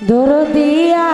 দরদিয়া